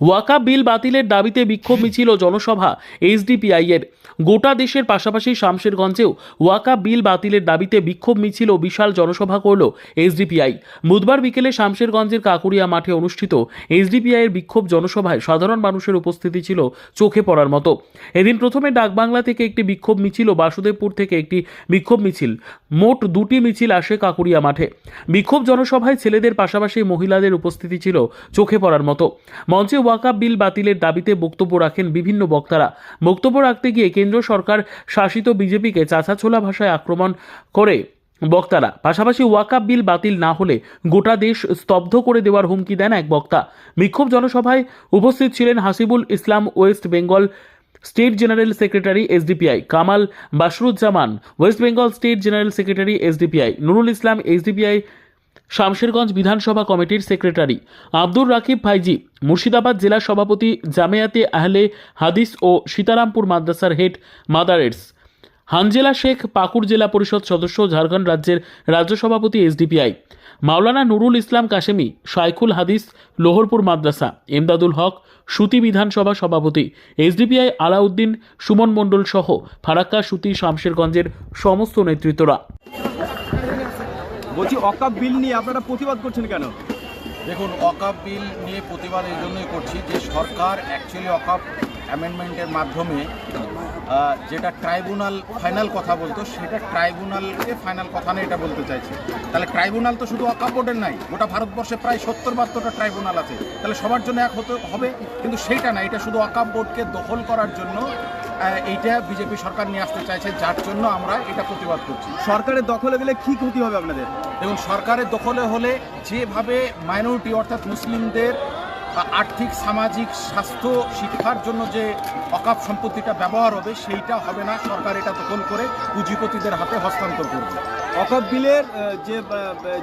Waka বিল বাতিলের দাবিতে বিক্ষোভ মিছিল জনসভা এইচডিপিআই এর গোটা দেশের পাশাপাশি শামশেরগঞ্জেও ওয়াকা বিল বাতিলের দাবিতে বিক্ষোভ মিছিল ও বিশাল জনসভা করল এইচডিপিআই। বুধবার বিকেলে শামশেরগঞ্জের কাকুরিয়া মাঠে অনুষ্ঠিত এইচডিপিআই এর বিক্ষোভ জনসভায় সাধারণ মানুষের উপস্থিতি ছিল চোখে পড়ার মতো। এদিন প্রথমে ডাকবাংলা থেকে একটি বিক্ষোভ মিছিল ও বাসুদেবপুর থেকে একটি বিক্ষোভ মিছিল। মোট দুটি মিছিল আসে কাকুরিয়া মাঠে। বিক্ষোভ জনসভায় ছেলেদের পাশাপাশি মহিলাদের উপস্থিতি ছিল চোখে পড়ার মতো। মঞ্চে ওয়াকাপ বিল বাতিলের দাবিতে বক্তব্য রাখেন বিভিন্ন বক্তারা। বক্তব্য রাখতে গিয়ে কেন্দ্র সরকার শাসিত বিজেপিকে চাচাছোলা ভাষায় আক্রমণ করে বক্তারা। পাশাপাশি ওয়াকাপ বিল বাতিল না হলে গোটা দেশ স্তব্ধ করে দেওয়ার হুমকি দেন এক বক্তা। বিক্ষোভ জনসভায় উপস্থিত ছিলেন Hasibul Islam, West Bengal state general secretary SDPI, Kamal Basruzzaman, West Bengal state general secretary SDPI, Nurul Islam SDPI Shamsherganj বিধানসভা কমিটির সেক্রেটারি আব্দুর রাকিব ভাইজি, মুর্শিদাবাদ জেলা সভাপতি জামেয়াতে আহলে হাদিস ও সীতারামপুর মাদ্রাসার হেড মাদারেটস হানজেলা শেখ পাকুড় জেলা পরিষদ সদস্য, ঝাড়খণ্ড রাজ্যের রাজ্য সভাপতি এসডিপিআই। মাওলানা নুরুল ইসলাম কাশেমি, শাইখুল হাদিস, লোহরপুর মাদ্রাসা। এমদাদুল হক, সুতি বিধানসভা সভাপতি। এসডিপিআই আলাউদ্দিন সুমন মণ্ডল সহ ফারাক্কা, সুতি, শামশেরগঞ্জের সমস্ত নেতৃত্বরা। বলছি, অকাপ বিল নিয়ে আপনারা প্রতিবাদ করছেন কেন? দেখুন, অকাপ বিল নিয়ে প্রতিবাদ এই জন্যই করছি যে সরকার অ্যাকচুয়ালি অকাপ অ্যামেন্ডমেন্টের মাধ্যমে যেটা ট্রাইব্যুনাল ফাইনাল কথা বলতো, সেটা ট্রাইব্যুনালকে ফাইনাল কথা নেই এটা বলতে চাইছে। তাহলে ট্রাইব্যুনাল তো শুধু অকাপ বোর্ডের নাই, গোটা ভারতবর্ষে প্রায় সত্তর বাহাত্তরটা ট্রাইব্যুনাল আছে। তাহলে সবার জন্য এক হতে হবে, কিন্তু সেইটা না, এটা শুধু অকাপ বোর্ডকে দখল করার জন্য এইটা বিজেপি সরকার নিয়ে আসতে চাইছে যার জন্য আমরা এটা প্রতিবাদ করছি। সরকারের দখলে গেলে কি ক্ষতি হবে আপনাদের? এবং সরকারের দখলে হলে যেভাবে মাইনরিটি অর্থাৎ মুসলিমদের আর্থিক সামাজিক স্বাস্থ্য শিক্ষার জন্য যে অকাপ সম্পত্তিটা ব্যবহার হবে সেইটা হবে না সরকার এটা দখল করে পুঁজিপতিদের হাতে হস্তান্তর করবে। অকাপ বিলের যে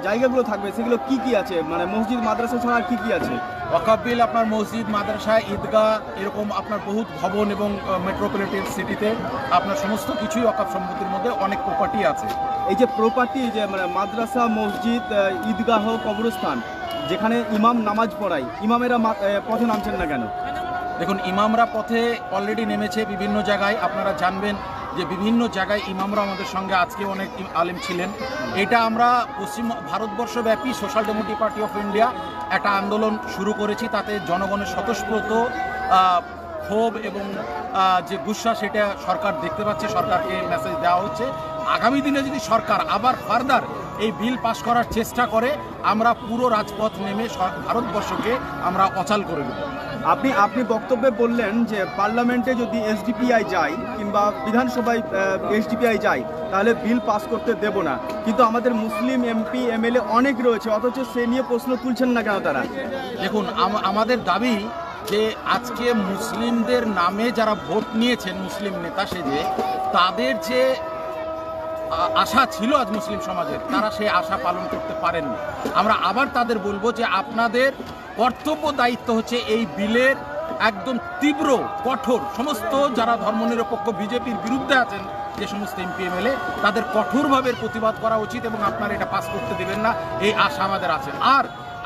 জায়গাগুলো থাকবে সেগুলো কি কি আছে? মানে মসজিদ মাদ্রাসা ছাড়া আর কি কি আছে? অকাপ বিল আপনার মসজিদ মাদ্রাসা ঈদগাহ এরকম আপনার বহুত ভবন এবং মেট্রোপলিটন সিটিতে আপনার সমস্ত কিছুই অকাপ সম্পত্তির মধ্যে অনেক প্রপার্টি আছে। এই যে প্রপার্টি যে মানে মাদ্রাসা মসজিদ ঈদগাহ কবরস্থান যেখানে ইমাম নামাজ পড়ায় ইমামেরা পথে নামছেন না কেন? দেখুন ইমামরা পথে অলরেডি নেমেছে বিভিন্ন জায়গায় আপনারা জানবেন যে বিভিন্ন জায়গায় ইমামরা আমাদের সঙ্গে আজকে অনেক আলেম ছিলেন। এটা আমরা পশ্চিম ভারতবর্ষব্যাপী social democratic party of India একটা আন্দোলন শুরু করেছি, তাতে জনগণের স্বতঃস্ফূর্ত ক্ষোভ এবং যে গুসা সেটা সরকার দেখতে পাচ্ছে, সরকারকে মেসেজ দেওয়া হচ্ছে। আগামী দিনে যদি সরকার আবার ফার্দার এই বিল পাশ করার চেষ্টা করে, আমরা পুরো রাজপথ নেমে ভারতবর্ষকে আমরা অচাল করে দেবো। আপনি আপনি বক্তব্যে বললেন যে পার্লামেন্টে যদি এসডিপিআই যায় কিংবা বিধানসভায় এসডিপিআই যায়, তাহলে বিল পাস করতে দেব না। কিন্তু আমাদের মুসলিম এমপি, এমএলএ অনেক রয়েছে, অথচ সে নিয়ে প্রশ্ন তুলছেন না কেন তারা? দেখুন আমাদের দাবি যে আজকে মুসলিমদের নামে যারা ভোট নিয়েছেন, মুসলিম নেতা সেজে, তাদের যে আশা ছিল আজ মুসলিম সমাজের। তারা সেই আশা পালন করতে পারেননি। আমরা আবার তাদের বলব যে আপনাদের কর্তব্য দায়িত্ব হচ্ছে এই বিলের একদম তীব্র, কঠোর, সমস্ত যারা ধর্মনিরপেক্ষ বিজেপির বিরুদ্ধে আছেন, যে সমস্ত এমপি, এমএলএ, তাদের কঠোরভাবে প্রতিবাদ করা উচিত এবং আপনারা এটা পাস করতে দেবেন না। এই আশা আমাদের আছে। আর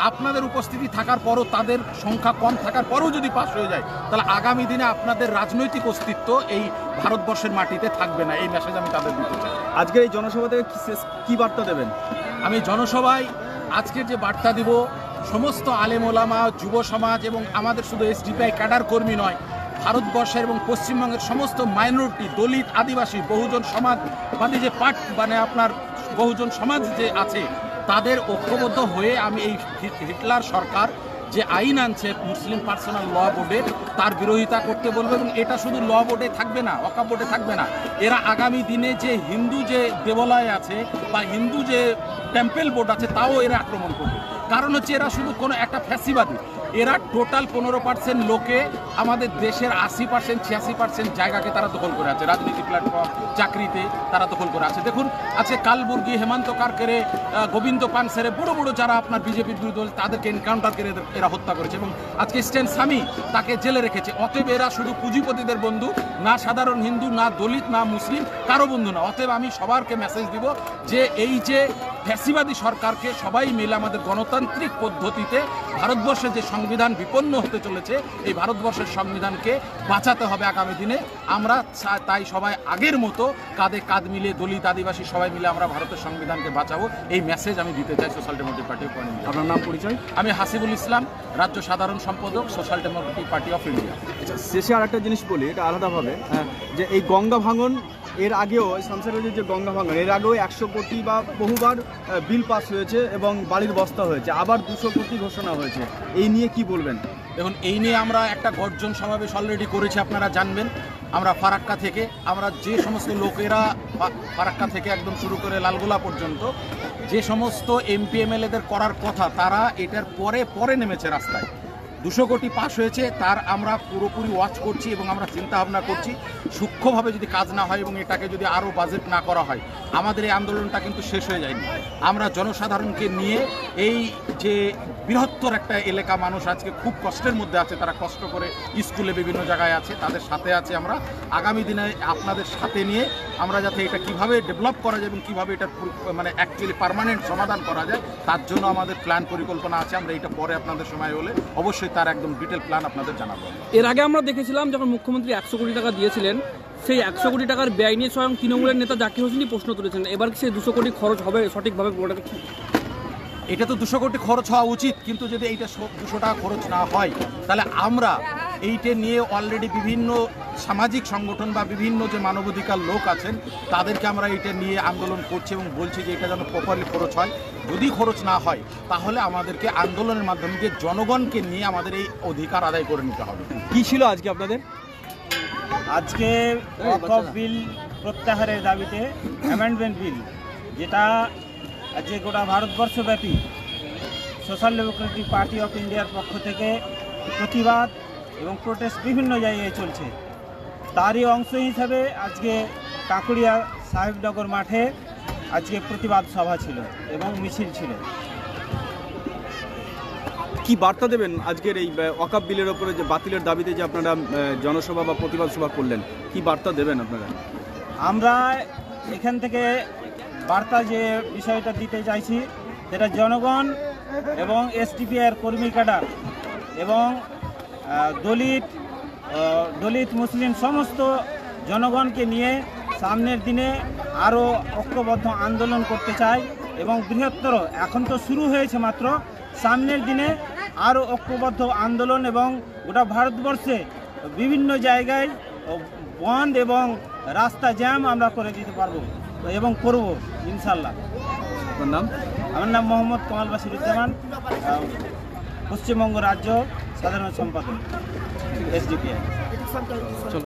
আপনাদের উপস্থিতি থাকার পরও তাদের সংখ্যা কম থাকার পরেও যদি পাস হয়ে যায় তাহলে আগামী দিনে আপনাদের রাজনৈতিক অস্তিত্ব এই ভারতবর্ষের মাটিতে থাকবে না। এই মেসেজ আমি তাদের দিতে চাই। আজকের এই জনসভা থেকে কি বার্তা দেবেন? আমি জনসভায় আজকের যে বার্তা দিব সমস্ত আলেম ওলামা যুব সমাজ এবং আমাদের শুধু এসডিপিআই ক্যাডার কর্মী নয় ভারতবর্ষের এবং পশ্চিমবঙ্গের সমস্ত মাইনরিটি দলিত আদিবাসী বহুজন সমাজবাদী যে পার্ট মানে আপনার বহুজন সমাজ যে আছে তাদের ঐক্যবদ্ধ হয়ে আমি এই হিটলার সরকার যে আইন আনছে মুসলিম পার্সোনাল ল বোর্ডে, তার বিরোধিতা করতে বলব এবং এটা শুধু ল বোর্ডে থাকবে না ওয়াকা বোর্ডে থাকবে না। এরা আগামী দিনে যে হিন্দু যে দেবালয় আছে বা হিন্দু যে টেম্পেল বোর্ড আছে, তাও এরা আক্রমণ করবে। কারণ হচ্ছে এরা শুধু কোনো একটা ফ্যাসিবাদী। এরা টোটাল পনেরো পার্সেন্ট লোকে আমাদের দেশের আশি পার্সেন্ট ছিয়াশি পার্সেন্ট জায়গাকে তারা দখল করে আছে। রাজনীতি প্ল্যাটফর্ম চাকরিতে তারা দখল করে আছে। দেখুন, আজকে কালবুর্গি, হেমন্ত কারকেরে গোবিন্দ পানসেরে, বড় বড় যারা আপনার বিজেপির বিরুদ্ধে তাদেরকে এনকাউন্টার করে এরা হত্যা করেছে। এবং আজকে স্ট্যান স্বামী তাকে জেলে রেখেছে। অতএব এরা শুধু পুঁজিপতিদের বন্ধু, না সাধারণ হিন্দু, না দলিত, না মুসলিম, কারও বন্ধু না। অতএব আমি সবারকে মেসেজ দিব যে, এই যে ফ্যাসিবাদী সরকারকে সবাই মিলে আমাদের গণতান্ত্রিক পদ্ধতিতে ভারতবর্ষের যে সংবিধান বিপন্ন হতে চলেছে এই ভারতবর্ষের সংবিধানকে বাঁচাতে হবে আগামী দিনে। আমরা তাই সবাই আগের মতো কাঁধে কাঁধ মিলিয়ে দলিত আদিবাসী সবাই মিলে আমরা ভারতের সংবিধানকে বাঁচাবো। এই মেসেজ আমি দিতে চাই social democratic party of India আপনার নাম পরিচয়? আমি হাসিবুল ইসলাম রাজ্য সাধারণ সম্পাদক social democratic party of India আচ্ছা শেষে আর একটা জিনিস বলি এটা আলাদাভাবে হ্যাঁ, যে এই গঙ্গা ভাঙন এর আগেও সংসারের যে গঙ্গা ভাঙন, এর আগেও একশো কোটি বা বহুবার বিল পাস হয়েছে এবং বাড়ির বস্তা হয়েছে, আবার দুশো কোটি ঘোষণা হয়েছে। এই নিয়ে কি বলবেন? দেখুন, এই নিয়ে আমরা একটা গর্জন সমাবেশ অলরেডি করেছি, আপনারা জানবেন। আমরা ফারাক্কা থেকে, আমরা যে সমস্ত লোকেরা ফারাক্কা থেকে একদম শুরু করে লালগোলা পর্যন্ত, যে সমস্ত এমপি এমএলএদের করার কথা, তারা এটার পরে পরে নেমেছে রাস্তায়। দুশো কোটি পাস হয়েছে, তার আমরা পুরোপুরি ওয়াচ করছি এবং আমরা চিন্তা ভাবনা করছি, সূক্ষ্মভাবে যদি কাজ না হয় এবং এটাকে যদি আরও বাজেট না করা হয়, আমাদের এই আন্দোলনটা কিন্তু শেষ হয়ে যায়নি। আমরা জনসাধারণকে নিয়ে এই যে বৃহত্তর একটা এলাকা মানুষ আজকে খুব কষ্টের মধ্যে আছে, তারা কষ্ট করে স্কুলে বিভিন্ন জায়গায় আছে, তাদের সাথে আছে আমরা। আগামী দিনে আপনাদের সাথে নিয়ে আমরা যাতে এটা কীভাবে ডেভেলপ করা যায় এবং কীভাবে এটা মানে অ্যাকচুয়ালি পারমানেন্ট সমাধান করা যায়, তার জন্য আমাদের প্ল্যান পরিকল্পনা আছে, আমরা এটা পরে আপনাদের সময় হলে অবশ্যই তার একদম ডিটেল প্ল্যান আপনাদের জানাব এর আগে আমরা দেখেছিলাম যখন মুখ্যমন্ত্রী একশো কোটি টাকা দিয়েছিলেন সেই একশো কোটি টাকার ব্যয় নিয়ে স্বয়ং তৃণমূলের নেতা জাকির হোসেনই প্রশ্ন তুলেছেন এবার কি সেই দুশো কোটি খরচ হবে সঠিকভাবে? এটা তো দুশো কোটি খরচ হওয়া উচিত কিন্তু যদি এইটা দুশো টাকা খরচ না হয় তাহলে আমরা এইটা নিয়ে অলরেডি বিভিন্ন সামাজিক সংগঠন বা বিভিন্ন যে মানবাধিকার লোক আছেন তাদেরকে আমরা এটা নিয়ে আন্দোলন করছি এবং বলছি যে এটা যেন প্রপারলি খরচ হয় যদি খরচ না হয় তাহলে আমাদেরকে আন্দোলনের মাধ্যমে গিয়ে জনগণকে নিয়ে আমাদের এই অধিকার আদায় করে নিতে হবে। কি ছিল আজকে আপনাদের? আজকে ওয়াকফ বিল প্রত্যাহারের দাবিতে অ্যামেন্ডমেন্ট বিল যেটা আজকে গোটা ভারতবর্ষব্যাপী সোশ্যাল ডেমোক্রেটিক পার্টি অফ ইন্ডিয়ার পক্ষ থেকে প্রতিবাদ এবং প্রোটেস্ট বিভিন্ন জায়গায় চলছে। তারই অংশ হিসাবে আজকে কাঁকুড়িয়া সাহেবনগর মাঠে আজকে প্রতিবাদ সভা ছিল এবং মিছিল ছিল। কি বার্তা দেবেন আজকের এই ওয়াকাপ বিলের ওপরে যে বাতিলের দাবিতে যে আপনারা জনসভা বা প্রতিবাদ সভা করলেন কি বার্তা দেবেন আপনারা? আমরা এখান থেকে বার্তা যে বিষয়টা দিতে চাইছি সেটা জনগণ এবং এসটিপিআর কর্মী ক্যাডার এবং দলিত দলিত মুসলিম সমস্ত জনগণকে নিয়ে সামনের দিনে আরও ঐক্যবদ্ধ আন্দোলন করতে চাই এবং বৃহত্তর এখন তো শুরু হয়েছে মাত্র সামনের দিনে আরও ঐক্যবদ্ধ আন্দোলন এবং গোটা ভারতবর্ষে বিভিন্ন জায়গায় বন্ধ এবং রাস্তা জ্যাম আমরা করে দিতে পারব এবং করব ইনশাল্লাহ। আপনার নাম? আমার নাম মোহাম্মদ কমাল বাসিরুজ্জামান পশ্চিমবঙ্গ রাজ্য সাধারণ সম্পাদক এসডিপিআই।